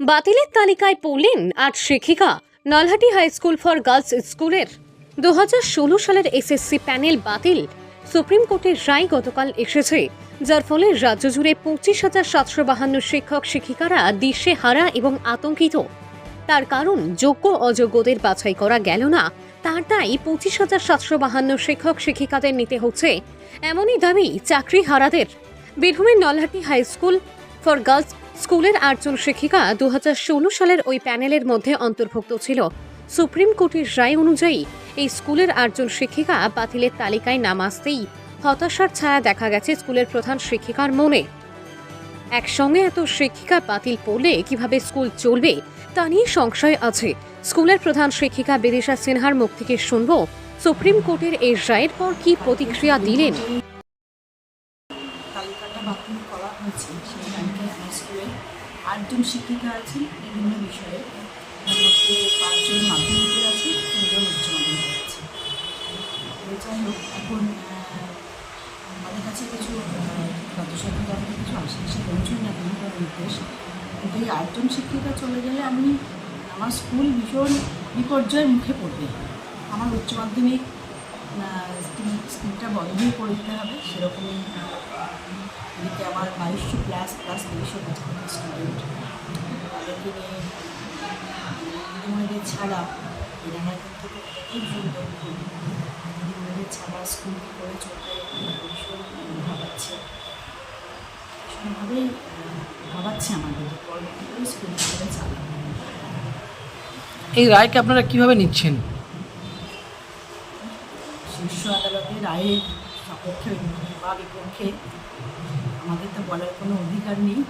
বাতিলের তালিকায় পড়লেন আট শিক্ষিকা Nalhati high school for girls স্কুলের। দু হাজার ষোলো সালের এসএসসি প্যানেল বাতিল। সুপ্রিম কোর্টের রায় গতকাল এসেছে, যার ফলে রাজ্য জুড়ে পঁচিশ হাজার সাতশো বাহান্ন শিক্ষক, শিক্ষিকারা দিশে হারা এবং আতঙ্কিত। তার কারণ, যোগ্য অযোগ্যদের বাছাই করা গেল না। তার দায় পঁচিশ হাজার সাতশো বাহান্ন শিক্ষক, শিক্ষিকাদের নিতে হচ্ছে। এমনই দাবি চাকরি হারাদের। বীরভূমের Nalhati high school for girls স্কুলের আটজন শিক্ষিকা দু হাজার ষোলো সালের ওই প্যানেলের মধ্যে অন্তর্ভুক্ত ছিল। সুপ্রিম কোর্টের রায় অনুযায়ী, এই স্কুলের আটজন শিক্ষিকা বাতিলের তালিকায় নাম আসতেই হতাশার ছায়া দেখা গেছে স্কুলের প্রধান শিক্ষিকার মনে। একসঙ্গে এত শিক্ষিকা বাতিল পড়লে কীভাবে স্কুল চলবে, তা নিয়ে সংশয় আছে। স্কুলের প্রধান শিক্ষিকা বিদিশা সিনহার মুখ থেকে শুনব, সুপ্রিম কোর্টের এই রায়ের পর কি প্রতিক্রিয়া দিলেন? তালিকাটা করা হয়েছে সেই ব্যাংকে আমার স্কুলে আটজন শিক্ষিকা আছেন, বিভিন্ন বিষয়ে। মধ্যে পাঁচজন মাধ্যমিকের আছে, তিনজন উচ্চ মাধ্যমিকের আছে। যাই হোক, এখন আমাদের কাছে কিছু রাজ্য সরকার তরফে কিছু আশ্বাসে পৌঁছয় না কোনো নির্দেশ। কিন্তু এই আটজন শিক্ষিকা চলে গেলে আমি আমার স্কুল ভীষণ বিপর্যয়ের মুখে পড়বে। আমার উচ্চ মাধ্যমিক স্কুলটা বন্ধই করে দিতে হবে, সেরকমই এদিকে আমার বাইশশো প্লাস প্লাস তেইশশো কাছাকাছি স্টুডেন্ট তাদেরকে নিয়ে দিদিমণিদের ছাড়া এনারা কিন্তু ভীষণ দক্ষ দিদিমণিদের ছাড়া স্কুল কী করে চলবে ভীষণ ভাবাচ্ছে। ভীষণভাবেই ভাবাচ্ছে আমাদের পরবর্তীকালে স্কুল করে চালাবে এই রায়কে আপনারা কীভাবে নিচ্ছেন? শীর্ষ আদালতের রায়ের সপক্ষে বা বিপক্ষে আমাদের তো বলার কোনো অধিকার নেই।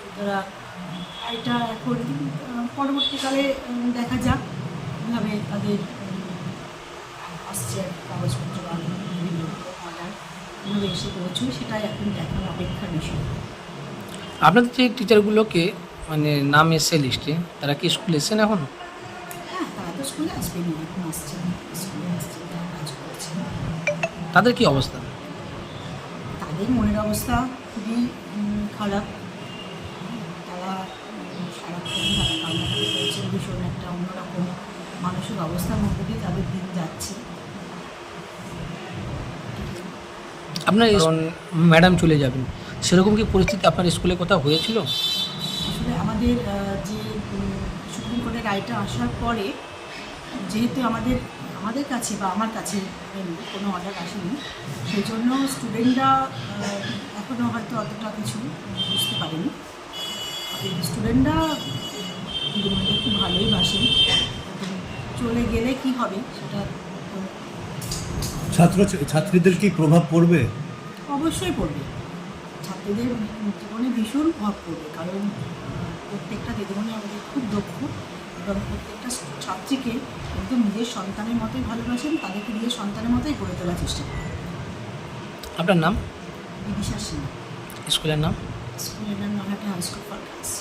সুতরাং এটা এখন পরবর্তীকালে দেখা যাক কীভাবে তাদের আসছে কাগজপত্র বা বিভিন্ন অর্ডার কীভাবে এসে পৌঁছয় সেটাই এখন দেখার অপেক্ষার বিষয়। আপনাদের যে টিচারগুলোকে মানে নাম এসছে লিস্টে তারা কি স্কুলে এসেছেন এখন? হ্যাঁ তারা তো স্কুলে আসবেনি এখন আসছে স্কুলে আসছে তাদের কি অবস্থা? তাদের মনের অবস্থা খুবই খারাপ। তারা সারাক্ষণ তারা কান্নাকাটি করছেন ভীষণ একটা অন্যরকম মানসিক অবস্থার মধ্যে দিয়ে তাদের দিন যাচ্ছে। আপনার ম্যাডাম চলে যাবেন। সেরকম কি পরিস্থিতি আপনার স্কুলে কোথাও হয়েছিল? আসলে আমাদের যে সুপ্রিম কোর্টের রায়টা আসার পরে যেহেতু আমাদের আমাদের কাছে বা আমার কাছে কোনো অর্ডার আসেনি। সেই জন্য স্টুডেন্টরা এখনও হয়তো অতটা কিছু বুঝতে পারেনি। স্টুডেন্টরা দিদিমণিদের খুব ভালোই কিন্তু চলে গেলে কি হবে সেটা ছাত্র ছাত্রীদের কি প্রভাব পড়বে? অবশ্যই পড়বে। ছাত্রীদের জীবনে ভীষণ প্রভাব পড়বে কারণ প্রত্যেকটা দিদিমণি আমাদের খুব দক্ষ। এবং প্রত্যেকটা ছাত্রীকে একদম নিজের সন্তানের মতোই ভালোবাসেন তাদেরকে নিজের সন্তানের মতোই গড়ে তোলার চেষ্টা করেন আপনার নাম? বিদিশা সিং স্কুলের নাম? স্কুলের নাম Nahata high school for girls